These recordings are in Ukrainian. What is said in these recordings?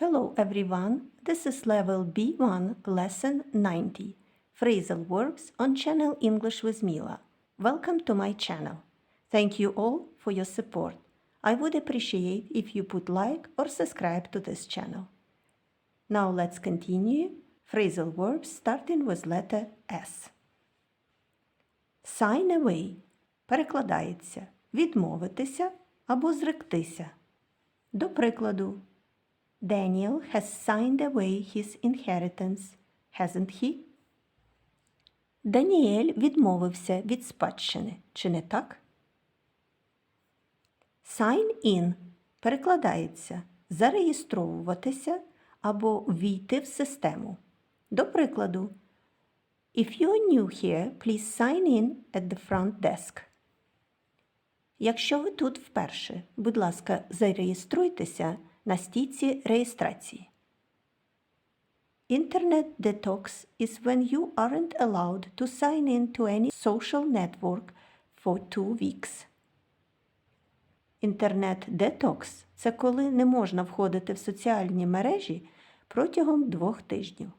Hello everyone, this is level B1 lesson 90 Phrasal verbs on channel English with Mila. Welcome to my channel. Thank you all for your support. I would appreciate if you put like or subscribe to this channel. Now let's continue. Phrasal verbs starting with letter S. Sign away перекладається відмовитися або зректися. До прикладу, Daniel has signed away his inheritance, hasn't he? Даніель відмовився від спадщини, чи не так? Sign in перекладається зареєстровуватися або війти в систему. До прикладу, If you're new here, please sign in at the front desk. Якщо ви тут вперше, будь ласка, зареєструйтеся на стійці реєстрації. Internet detox is when you aren't allowed to sign in to any social network for two weeks. Інтернет-детокс це коли не можна входити в соціальні мережі протягом двох тижнів.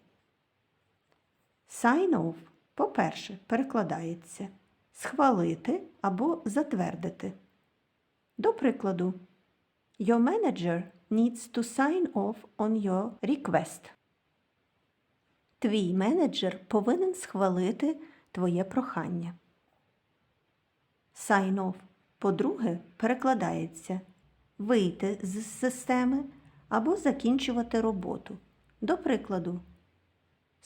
Sign off, по-перше, перекладається схвалити або затвердити. До прикладу, Your manager needs to sign off on your request. Твій менеджер повинен схвалити твоє прохання. Sign off, по-друге, перекладається вийти з системи або закінчувати роботу. До прикладу,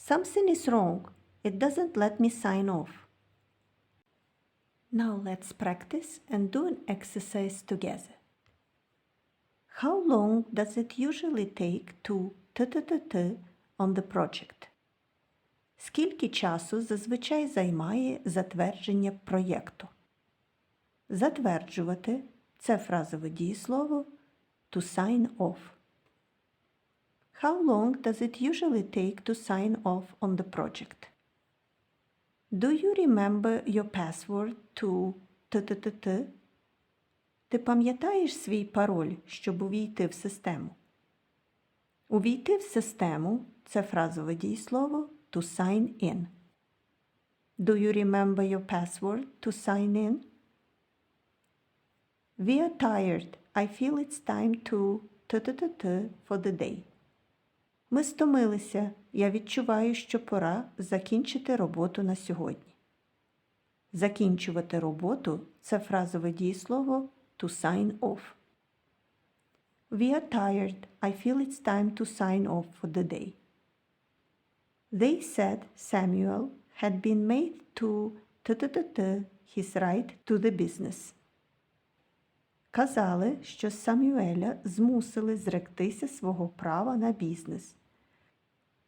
Something is wrong. It doesn't let me sign off. Now let's practice and do an exercise together. How long does it usually take to t-t-t-t on the project? Скільки часу зазвичай займає затвердження проєкту? Затверджувати це фразове дієслово to sign off. How long does it usually take to sign off on the project? Do you remember your password to t-t-t-t? Ти пам'ятаєш свій пароль, щоб увійти в систему? Увійти в систему це фразове дієслово to sign in. Do you remember your password to sign in? We are tired. I feel it's time to t-t-t-t for the day. Ми стомилися. Я відчуваю, що пора закінчити роботу на сьогодні. Закінчувати роботу це фразове дієслово to sign off. We are tired. I feel it's time to sign off for the day. They said Samuel had been made to his right to the business. Казали, що Самюеля змусили зректися свого права на бізнес.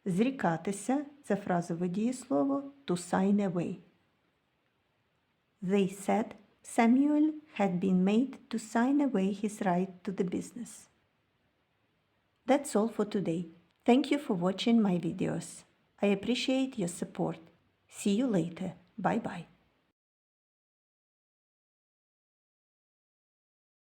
Зрікатися це фразове дієслово to sign away. They said Samuel had been made to sign away his right to the business. That's all for today. Thank you for watching my videos. I appreciate your support. See you later. Bye bye.